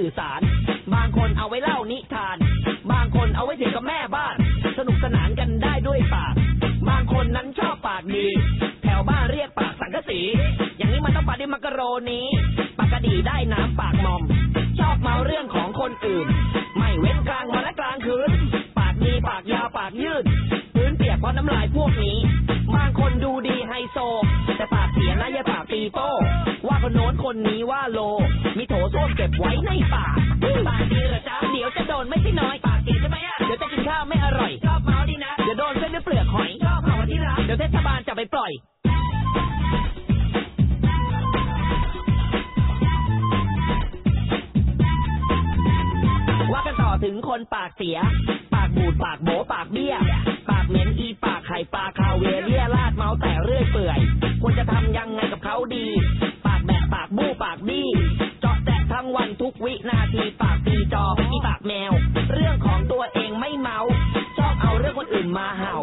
ื่อสาร บางคนเอาไว้เล่านิทาน บางคนเอาไว้เถียงกับแม่บ้าน สนุกสนานกันได้ด้วยปาก บางคนนั้นชอบปากดี แถวบ้านเรียกปากสังกะสี อย่างนี้มันต้องปาดิมักโรนีปากกะดีได้น้ำปากมอม ชอบเมาเรื่องของคนอื่น ไม่เว้นกลางวันและกลางคืน ปากดีปากยาวปากยืดพื้นเปียกเพราะน้ำลายพวกนี้ บางคนดูดีไฮโซ โน้นคนนี้ว่าโล มีโถส้วมเก็บไว้ในปากปากดีเหรอจ๊ะเดี๋ยวจะโดนไม่ใช่น้อยปากดียใช่ไหมอะเดี๋ยวจะกินข้าวไม่อร่อยชอบเมาดีนะเดี๋ยวโดนเส้นด้วยเปลือกหอยชอบเผาที่ร้านเดี๋ยวเทศบาลจะไปปล่อยว่ากันต่อถึงคนปากเสีย ปากบูดปากโบปากเบี้ย ปากเหม็นอีปากไข่ปลาคาเวเรียลาดเมาแต่เรื่อยเปื่อยควรจะทำยังไงกับเขาดี ปากบู้ปากบี้เจาะแตะทั้งวันทุกวินาทีปากตีจออีปากแมว เรื่องของตัวเองไม่เมาชอบเอาเรื่องคนอื่นมาเห่า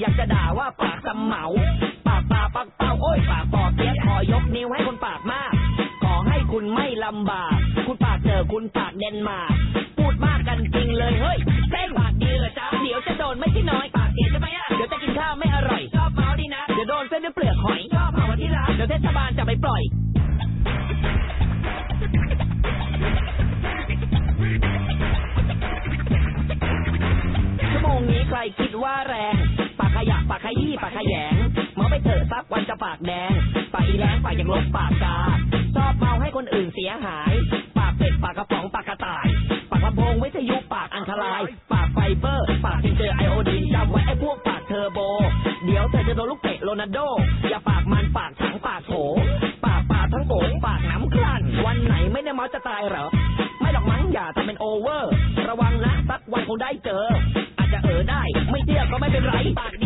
อยากจะด่าว่าปากสำเหมา ปากปลาปักเป้าโอ้ยปากปอเปียกขอยกนิ้วให้คนปากมาก ขอให้คุณไม่ลำบาก คุณปากเจอคุณปากเดนมาร์กพูดมากกันจริงเลยเฮ้ยเส้นปากดีเหรอจ๊ะเดี๋ยวจะโดนไม่ใช่น้อยปากเสียใช่ไหมอะเดี๋ยวจะกินข้าวไม่อร่อยชอบเมาดีนะเดี๋ยวโดนเส้นด้วยเปลือกหอยชอบเผาที่ร้านเดี๋ยวเทศบาลจะไปปล่อยากขยี้ปากขยงเมาไปเถอะสักวันจะปากแดง ปากอีแรงปากอย่างลบปากกาชอบเมาให้คนอื่นเสียหาย ปากเป็ดปากกระป๋องปากกระต่าย ปากลำโพงวิทยุปากอันตราย ปากไฟเบอร์ ปากเซนเจอไอโอดีนจำไว้ไอ้พวกปากเทอร์โบ เดี๋ยวเธอจะโดนลูกเตะโรนัลโด อย่าปากมันปากถังปากโถปากปากทั้งโกงปากน้ำคลั่น วันไหนไม่ได้เมาจะตายเหรอ ไม่หรอกมั้งอย่าทำเป็นโอเวอร์ ระวังนะสักวันคงได้เจอ อาจจะเออได้ ไม่เชื่อก็ไม่เป็นไรปากดี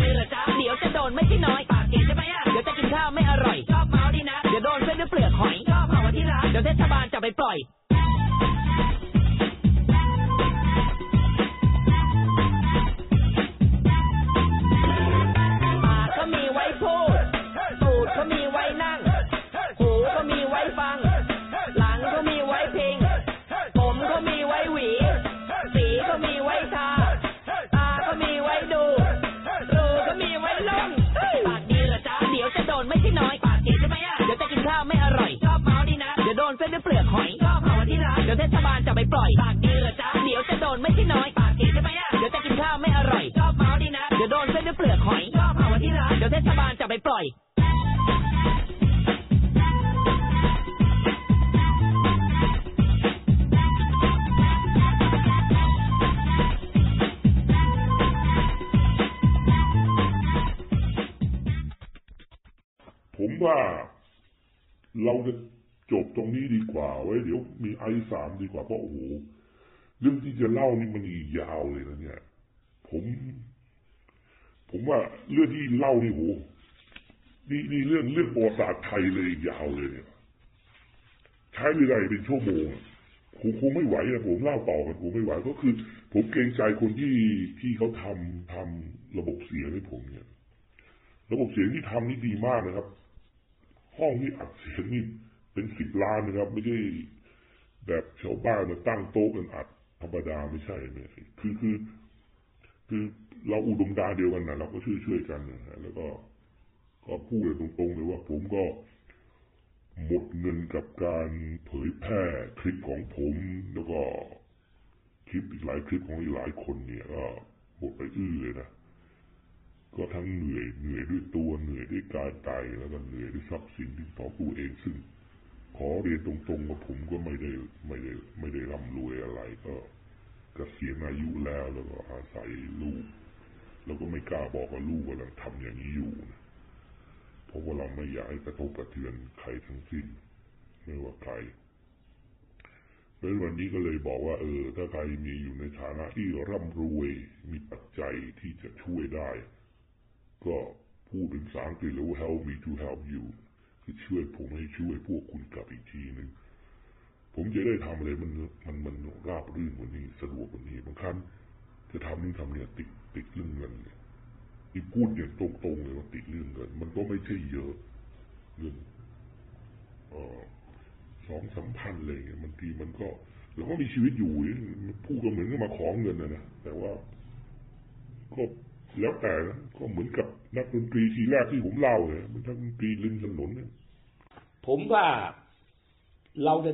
ไปปล่อยปากดีเหรอจ๊ะเดี๋ยวจะโดนไม่ใช่น้อยปากเสีใช่ไหมอะเดี๋ยวจะกินข้าวไม่อร่อยชอบเมาดีนะเดี๋ยวโดนเส้นด้วยเปลือกหอยชอบเผาที่ร้านเดี๋ยวเทศบาลจะไปปล่อยผมว่าเราจะ จบตรงนี้ดีกว่าไว้เดี๋ยวมีไอสามดีกว่าเพราะโอ้โหเรื่องที่จะเล่านี่มันอีกยาวเลยนะเนี่ย ผม ผมว่าเรื่องที่เล่านี่โหนี่นี่เรื่องเรื่องประวัติศาสตร์ไทยเลยอีกยาวเลยเนี่ยใช้เวลาเป็นชั่วโมงคงคงไม่ไหวนะผมเล่าต่อกันคงไม่ไหวก็คือ ผมเกรงใจคนที่ที่เขาทำทำระบบเสียงให้ผมเนี่ย ระบบเสียงที่ทำนี่ดีมากนะครับ ห้องที่อัดเสียงนี่ เป็นสิบล้านนะครับ ไม่ใช่แบบชาวบ้านมาตั้งโต๊ะกันอัดธรรมดาไม่ใช่เนี่ยคือคือ คือเราอุดมการเดียวกันนะเราก็ช่วยช่วยๆกันนะแล้วก็ก็พูดกันตรงๆเลยว่าผมก็หมดเงินกับการเผยแพร่คลิปของผมแล้วก็คลิปอีกหลายคลิปของอีกหลายคนเนี่ยก็หมดไปอื้อเลยนะก็ทั้งเหนื่อยเหนื่อยด้วยตัวเหนื่อยด้วยกายใจแล้วก็เหนื่อยด้วยทรัพย์สินที่ของตัวเองซึ่ง ขอเรียนตรงๆว่าผมก็ไม่ได้ไม่ได้ไม่ได้ร่ำรวยอะไรก็เกษียณอายุแล้วแล้วก็อาศัยลูก แล้วก็ไม่กล้าบอกว่าลูกกำลังทำอย่างนี้อยู่นะเพราะว่าเราไม่อยากให้กระทบกระเทือนใครทั้งสิ้นไม่ว่าใครเพราะฉะนั้นวันนี้ก็เลยบอกว่า เออ ถ้าใครมีอยู่ในฐานะที่ร่ำรวยมีปัจจัยที่จะช่วยได้ ก็พูดเป็นภาษาอังกฤษแล้วว่า help me to help you ช่วยผมให้ช่วยพวกคุณกลับอีกทีหนึ่งผมจะได้ทำอะไรมันมันมันราบรื่นกว่านี้สะดวกกว่านี้บางครั้งจะทำนี่ทำเนี่ยติดติดเรื่องเงินเนี่ยที่พูดอย่างตรงๆเลยว่าติดเรื่องเงิน มันก็ไม่ใช่เยอะเงินสองสามพันอะไรเงี้ยบางทีมันก็เราก็มีชีวิตอยู่พูดก็เหมือนกับมาขอเงินนะนะแต่ว่า ก็แล้วแต่นะก็เหมือนกับ นักดนตรีทีแรกที่ผมเล่าเลยมันนักดนตรีริมถนนเนี่ยผมว่าเราจะ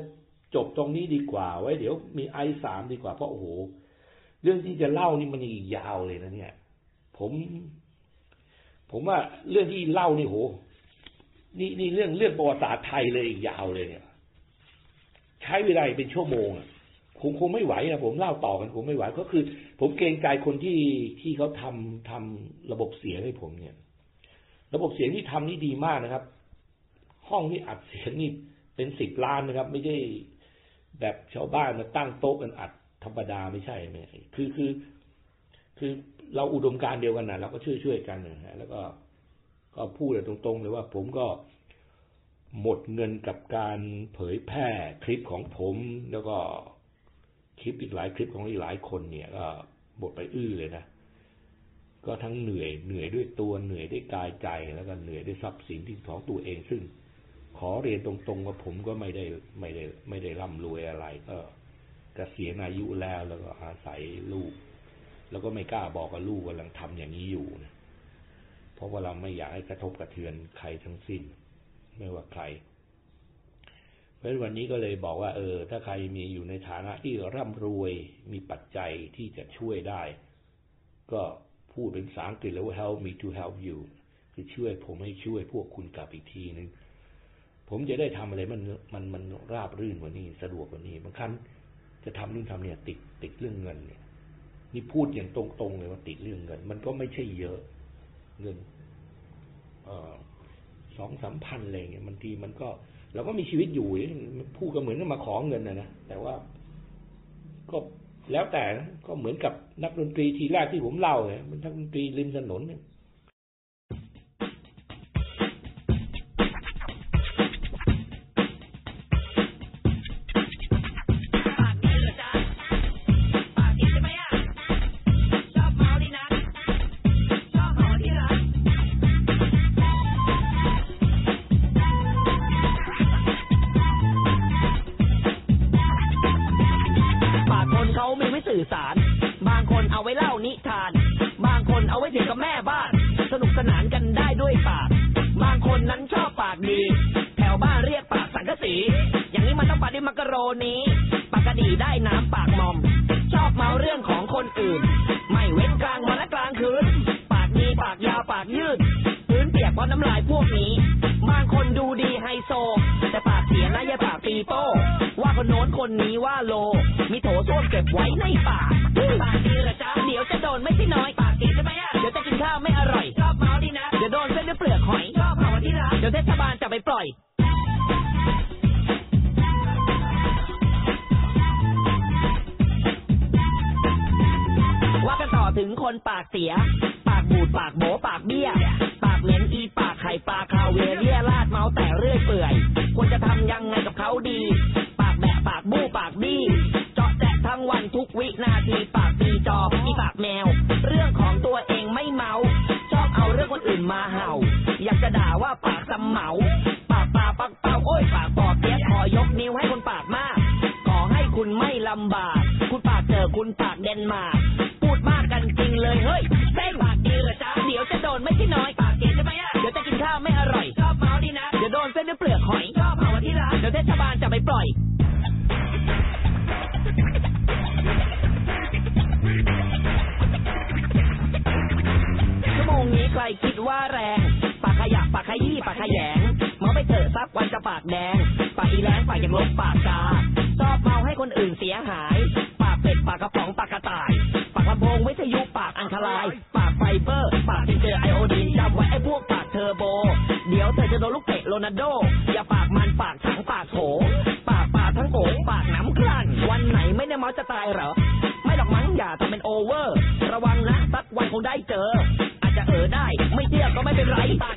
จบตรงนี้ดีกว่า ไว้ เดี๋ยวมีไอสามดีกว่าเพราะโอ้โหเรื่องที่จะเล่านี่มันอีกยาวเลยนะเนี่ย ผม ผมว่าเรื่องที่เล่านี่โห นี่นี่เรื่องเรื่องประวัติศาสตร์ไทยเลยอีกยาวเลยเนี่ย ใช้เวลาเป็นชั่วโมงอะ คงคงไม่ไหวนะผมเล่าต่อกันคงไม่ไหวก็คือ ผมเกรงใจคนที่ที่เขาทำทำระบบเสียงให้ผมเนี่ย ระบบเสียงที่ทำนี่ดีมากนะครับ ห้องที่อัดเสียงนี่เป็นสิบล้านนะครับ ไม่ใช่แบบชาวบ้านมาตั้งโต๊ะกันอัดธรรมดาไม่ใช่ไม่ใช่คือคือ คือเราอุดมการเดียวกันนะเราก็ช่วยช่วยกันนะฮะแล้วก็ก็พูดตรงๆเลยว่าผมก็หมดเงินกับการเผยแพร่คลิปของผมแล้วก็ คลิปอีกหลายคลิปของอีกหลายคนเนี่ยก็หมดไปอื้อเลยนะก็ทั้งเหนื่อยเหนื่อยด้วยตัวเหนื่อยด้วยกายใจแล้วก็เหนื่อยด้วยทรัพย์สินที่ของตัวเองซึ่ง ขอเรียนตรงๆว่าผมก็ไม่ได้ไม่ได้ไม่ได้ร่ำรวยอะไร ก็เกษียณอายุแล้วแล้วก็อาศัยลูก แล้วก็ไม่กล้าบอกกับลูกกำลังทำอย่างนี้อยู่นะเพราะว่าเราไม่อยากให้กระทบกระเทือนใครทั้งสิ้น ไม่ว่าใคร เพราะฉะนั้นวันนี้ก็เลยบอกว่า เออ ถ้าใครมีอยู่ในฐานะที่ร่ำรวยมีปัจจัยที่จะช่วยได้ ก็พูดเป็นภาษาอังกฤษแล้วว่า help me to help you คือช่วยผมให้ช่วยพวกคุณกลับอีกทีนึงผมจะได้ทำอะไรมันมันมันราบรื่นกว่านี้สะดวกกว่านี้บางครั้งจะทำนู่นทำเนี่ยติดติดเรื่องเงินเนี่ย นี่พูดอย่างตรงๆเลยว่าติดเรื่องเงิน มันก็ไม่ใช่เยอะเงินอสองสามพันอะไรเงี้ยบางทีมันก็ เราก็มีชีวิตอยู่พูดก็เหมือนกับมาขอเงินนะนะแต่ว่าก็แล้วแต่ก็เหมือนกับนักดนตรีทีแรกที่ผมเล่าเนี่ยมันนักดนตรีริมถนนเนี่ย สื่อสาร บางคนเอาไว้เล่านิทาน บางคนเอาไว้เถียงกับแม่บ้าน สนุกสนานกันได้ด้วยปาก บางคนนั้นชอบปากดี แถวบ้านเรียกปากสังกะสี อย่างนี้มันต้องปากดิมักกะโรนีปากกดีได้น้ำปากมอม ชอบเมาเรื่องของคนอื่น ไม่เว้นกลางวันและกลางคืน ปากดีปากยาวปากยืดพื้นเปียกเพราะน้ำลายพวกนี้ บางคนดูดีไฮโซ แต่ปากเสียนะอย่าปากปีโป้ว่าคนโน้นคนนี้ว่าโล มีโถส้วมเก็บไว้ในปากปากดีหรอจ๊ะเดี๋ยวจะโดนไม่ใช่น้อยปากดีใช่ไหมอะเดี๋ยวจะกินข้าวไม่อร่อยชอบเมาดีนะเดี๋ยวโดนเส้นด้วยเปลือกหอยชอบเมาที่รักเดี๋ยวเทศบาลจะไปปล่อยว่ากันต่อถึงคนปากเสีย ปากบูดปากโบ วินาทีปากปีจออีปากแมว เรื่องของตัวเองไม่เมา ชอบเอาเรื่องคนอื่นมาเห่า อยากจะด่าว่าปากสำเหมา ปากปลาปักเป้าโอ้ยปากปอเปี๊ยกขอยกนิ้วให้คนปากมาก ขอให้คุณไม่ลำบาก คุณปากเจอคุณปากเดนมาร์กพูดมากกันจริงเลยเฮ้ยเส้นปากดีเหรอจ๊ะเดี๋ยวจะโดนไม่ใช่น้อยปากเสียใช่ไหมอะเดี๋ยวจะกินข้าวไม่อร่อยชอบเมาดีนะเดี๋ยวโดนเส้นด้วยเปลือกหอยชอบเมาที่รักเดี๋ยวเทศบาลจะไปปล่อย ยะปากขยี้ปากขยงเมาไปเถอะสักวันจะปากแดง ปากอีแรงปากย่างลบปากกาชอบเมาให้คนอื่นเสียหาย ปากเป็ดปากกระป๋องปากกระต่าย ปากลำโพงวิทยุปากอันตราย ปากไฟเบอร์ ปากที่เจอไอโอดีนจำไว้ไอ้พวกปากเทอร์โบ เดี๋ยวเธอจะโดนลูกเตะโรนัลโด อย่าปากมันปากถังปากโถปากปากทั้งโกปากน้ำคลั่น วันไหนไม่ได้เมาจะตายเหรอ ไม่หรอกมั้งอย่าทำเป็นโอเวอร์ ระวังนะสักวันคงได้เจอ อาจจะเออได้ ไม่เชื่อก็ไม่เป็นไรปาก